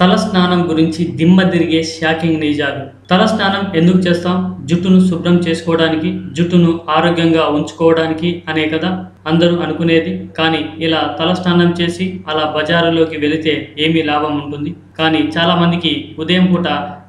తల స్నానం గురించి దిమ్మ తిరిగే షాకింగ్ నిజాలు. తల స్నానం ఎందుకు చేస్తాం? జుట్టును శుభ్రం చేసుకోవడానికి జుట్టును ఆరోగ్యంగా ఉంచుకోవడానికి అనే కదా అందరూ అనుకునేది. కానీ ఇలా తల స్నానం చేసి అలా బజారులోకి వెళితే ఏమీ లాభం ఉంటుంది? కానీ చాలామందికి ఉదయం పూట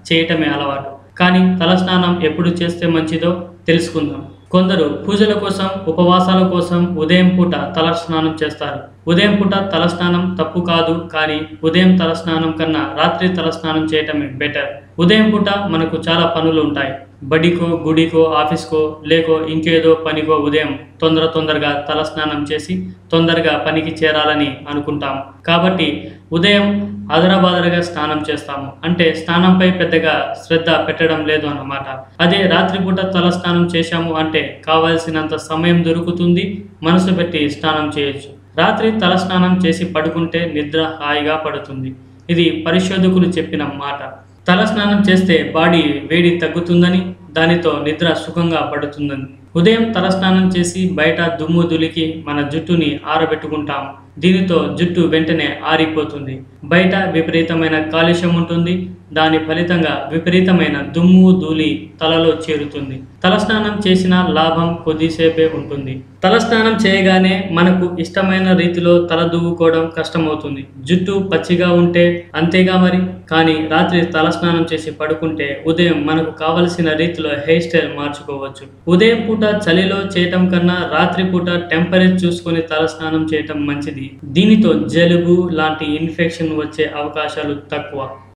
చేయటమే అలవాటు. కానీ తల స్నానం ఎప్పుడు చేస్తే మంచిదో తెలుసుకుందాం. కొందరు పూజల కోసం ఉపవాసాల కోసం ఉదయం పూట తల స్నానం చేస్తారు. ఉదయం పూట తల స్నానం తప్పు కాదు కానీ ఉదయం తల స్నానం కన్నా రాత్రి తల స్నానం చేయటమే బెటర్ ఉదయం పూట మనకు చాలా పనులు ఉంటాయి. బడికో గుడికో ఆఫీస్కో లేకో ఇంకేదో పనికో ఉదయం తొందర తొందరగా తల స్నానం చేసి తొందరగా పనికి చేరాలని అనుకుంటాం. కాబట్టి ఉదయం అదరబాదరగా స్నానం చేస్తాము. అంటే స్నానంపై పెద్దగా శ్రద్ధ పెట్టడం లేదు అన్నమాట. అదే రాత్రిపూట తల స్నానం చేశాము అంటే కావలసినంత సమయం దొరుకుతుంది మనసు పెట్టి స్నానం చేయొచ్చు. రాత్రి తల స్నానం చేసి పడుకుంటే నిద్ర హాయిగా పడుతుంది. ఇది పరిశోధకులు చెప్పిన మాట. తల స్నానం చేస్తే బాడీ వేడి తగ్గుతుందని దానితో నిద్ర సుఖంగా పడుతుందని. ఉదయం తలస్నానం చేసి బయట దుమ్ము దులికి మన జుట్టుని ఆరబెట్టుకుంటాం. దీనితో జుట్టు వెంటనే ఆరిపోతుంది. బయట విపరీతమైన కాలుష్యం ఉంటుంది. దాని ఫలితంగా విపరీతమైన దుమ్ము ధూళి తలలో చేరుతుంది. తలస్నానం చేసిన లాభం కొద్దిసేపే ఉంటుంది. తలస్నానం చేయగానే మనకు ఇష్టమైన రీతిలో తల దువ్వుకోవడం కష్టమవుతుంది. జుట్టు పచ్చిగా ఉంటే అంతేగా మరి. కానీ రాత్రి తలస్నానం చేసి పడుకుంటే ఉదయం మనకు కావలసిన రీతిలో హెయిర్ స్టైల్ మార్చుకోవచ్చు. ఉదయం పూట చలిలో చేయటం కన్నా రాత్రి పూట టెంపరేచర్ చూసుకొని తలస్నానం చేయటం మంచిది. దీనితో జలుబు లాంటి ఇన్ఫెక్షన్ వచ్చే అవకాశాలు తక్కువ.